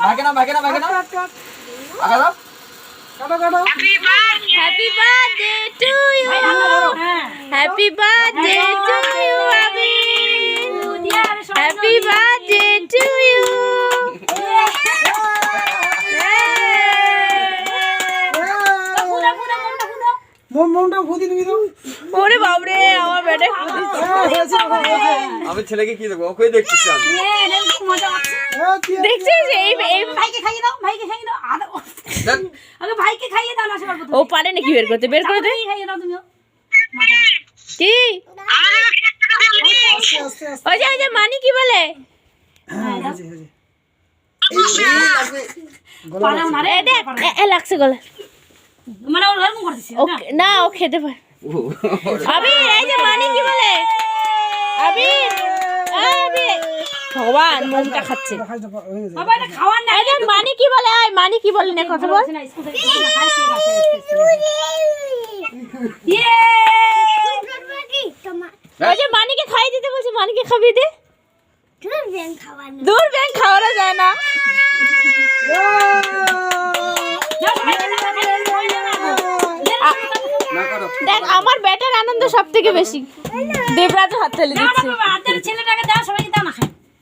ভাগে না ভাগে না ভাগে না আগা দাও happy birthday to you happy birthday to you happy birthday to you মন মনটা ফুদি দিবি তো ওরে বাবরে হ্যাঁ। আমি ছেলেকে কি দেবো ওকে দেখতেছি আমি হ্যাঁ? দেখছিস এই এই ভাইকে খাইয়ে দাও ভাইকে খাইয়ে দাও আগে ভাইকে খাইয়ে দাও না সবার ও পারে নাকি বের করতে বের করে দে খাইয়ে দাও তুমিও কি। ওই যে ওই যে মানি কি বলে হ্যাঁ, লাগছে গলা মানে ওর এরকম করতেছি ও না? ও খেতে পারে। আবির এই যে মানি কি বলে? আবির আবির। ভগবান মনটা খাচ্ছে। খাই দাও, গেছে। বাবা এটা খাওয়ার না এই মানি কি বলে? আয় মানি কি বলে? না কথা বল। ইয়ে! ওই যে মানিকে খাইয়ে দিতে বলছি মানিকে খাবিয়ে দে। দূর ব্যাংক খাওয়ানো যায় না। দেখ আমার ব্যাটার আনন্দ সব থেকে বেশি দেবরাজ হাত না দিচ্ছে। ছেলেটাকে দাও খাই